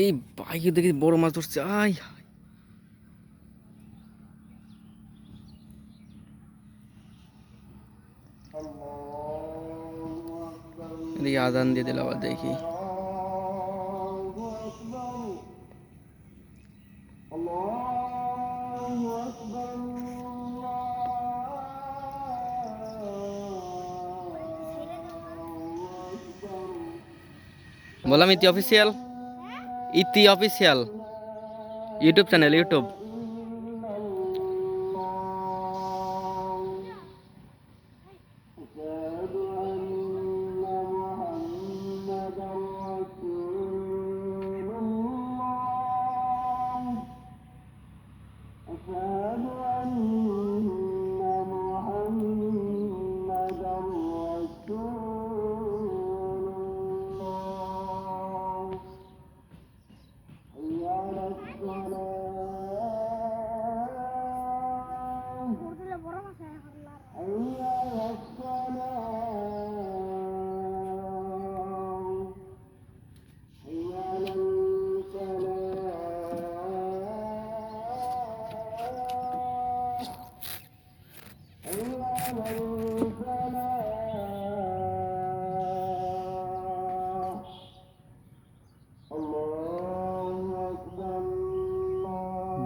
এই বাইকে দেখি বড় মাছ ধরছে আই এদিকে আদান দিয়ে দিল আবার দেখি। বললাম, ইতি অফিসিয়াল ইতি অফিসিয়াল ইউটিউব চ্যানেল ইউটিউব।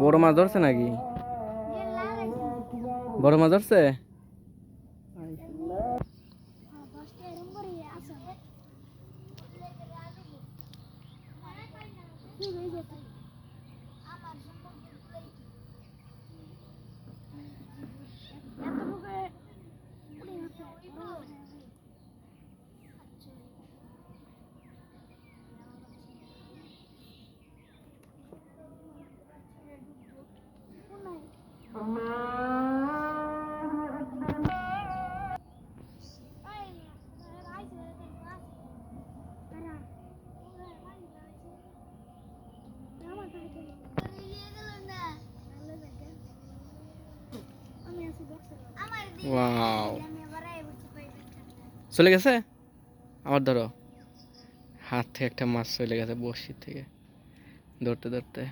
বড় মাছ ধরছে নাকি? বড় মাছ ধরছে? আমার এত ওয়াও চলে গেছে? আবার ধরো। হাত থেকে একটা মাছ চলে গেছে বড়শির থেকে। ধরতে ধরতে।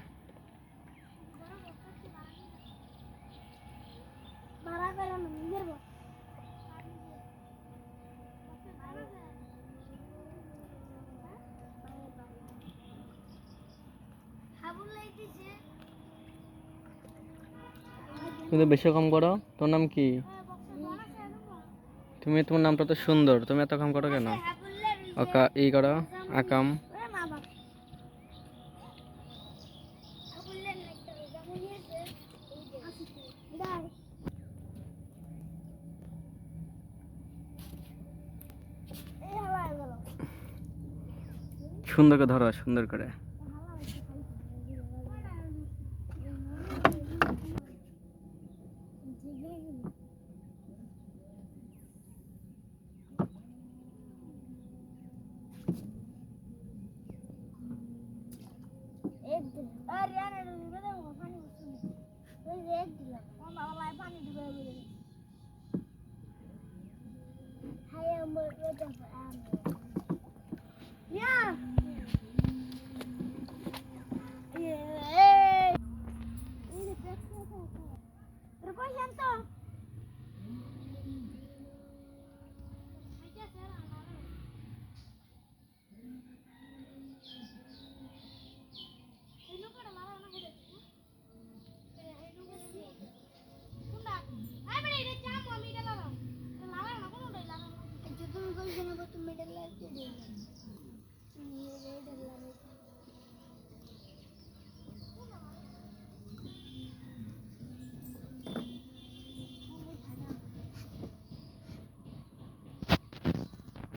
হাবুল লাইতেছে। তুমি তো বেশি কম করো। তোর নাম কি? তুমি তোমার নামটা তো সুন্দর। তুমি এত কম করো কেন? ই করো, আকাম। সুন্দর করে ধরো, সুন্দর করে। Dua jam. এখানে তো মিডল লাগছে